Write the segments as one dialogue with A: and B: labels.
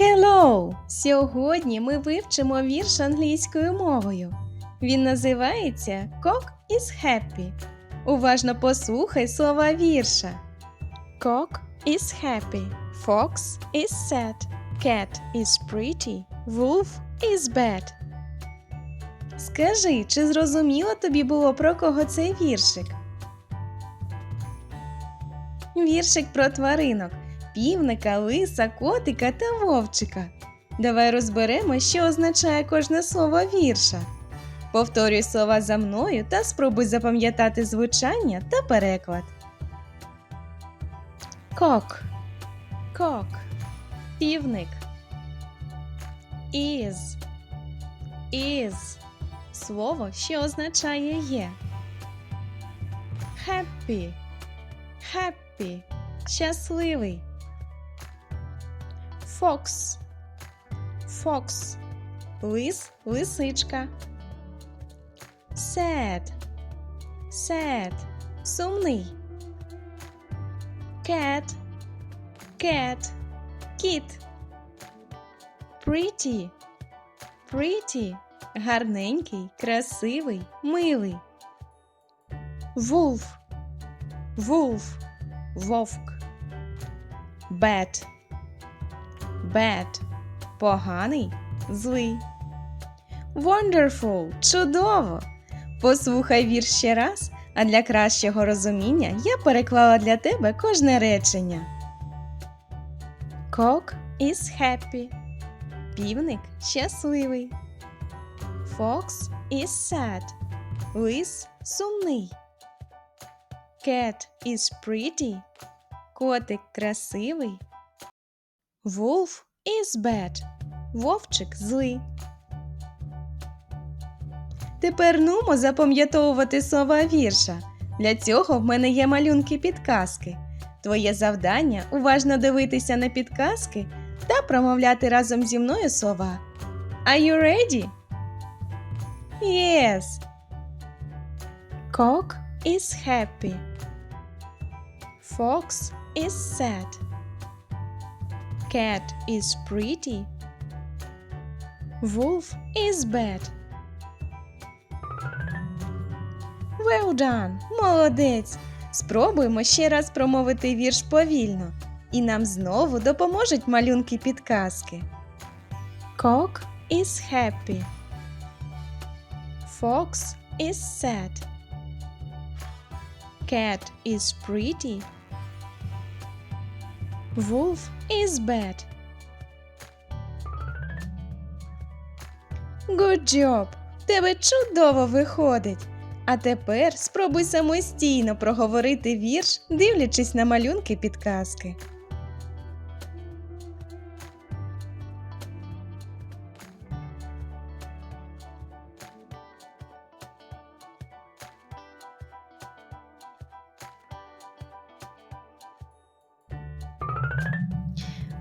A: Hello! Сьогодні ми вивчимо вірш англійською мовою. Він називається Cock is happy. Уважно послухай слова вірша. Cock is happy. Fox is sad. Cat is pretty. Wolf is bad. Скажи, чи зрозуміло тобі було про кого цей віршик? Віршик про тваринок півника, лиса, котика та вовчика. Давай розберемо, що означає кожне слово вірша. Повторюй слова за мною та спробуй запам'ятати звучання та переклад. Кок. Кок. Півник. Із. Із. Слово, що означає є. Happy. Happy. Щасливий. Fox. Fox. Лис, лисичка. Sad. Sad. Сумний. Cat. Cat. Кіт. Pretty. Pretty. Гарненький, красивий, милий. Wolf. Wolf. Вовк. Bad. Bad. Поганий, злий. Wonderful. Чудово. Послухай вірш ще раз, а для кращого розуміння я переклала для тебе кожне речення. Cock is happy. Півник щасливий. Fox is sad. Лис сумний. Cat is pretty. Котик красивий. Wolf is bad. Вовчик злий. Тепер нумо запам'ятовувати слова вірша. Для цього в мене є малюнки підказки. Твоє завдання уважно дивитися на підказки та промовляти разом зі мною слова. Are you ready? Yes. Cock is happy. Fox is sad. Cat is pretty. Wolf is bad. Well done! Молодець! Спробуємо ще раз промовити вірш повільно, і нам знову допоможуть малюнки підказки. Cock is happy. Fox is sad. Cat is pretty. Wolf is bad. Good job! Тебе чудово виходить. А тепер спробуй самостійно проговорити вірш, дивлячись на малюнки підказки.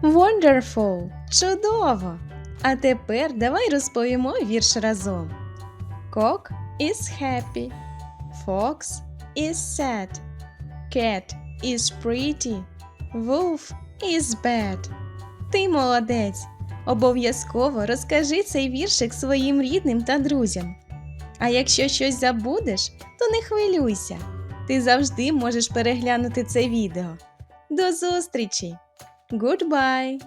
A: Wonderful! Чудово! А тепер давай розповімо вірш разом. Cock is happy. Fox is sad. Cat is pretty. Wolf is bad. Ти молодець! Обов'язково розкажи цей віршик своїм рідним та друзям. А якщо щось забудеш, то не хвилюйся. Ти завжди можеш переглянути це відео. До зустрічі! Goodbye!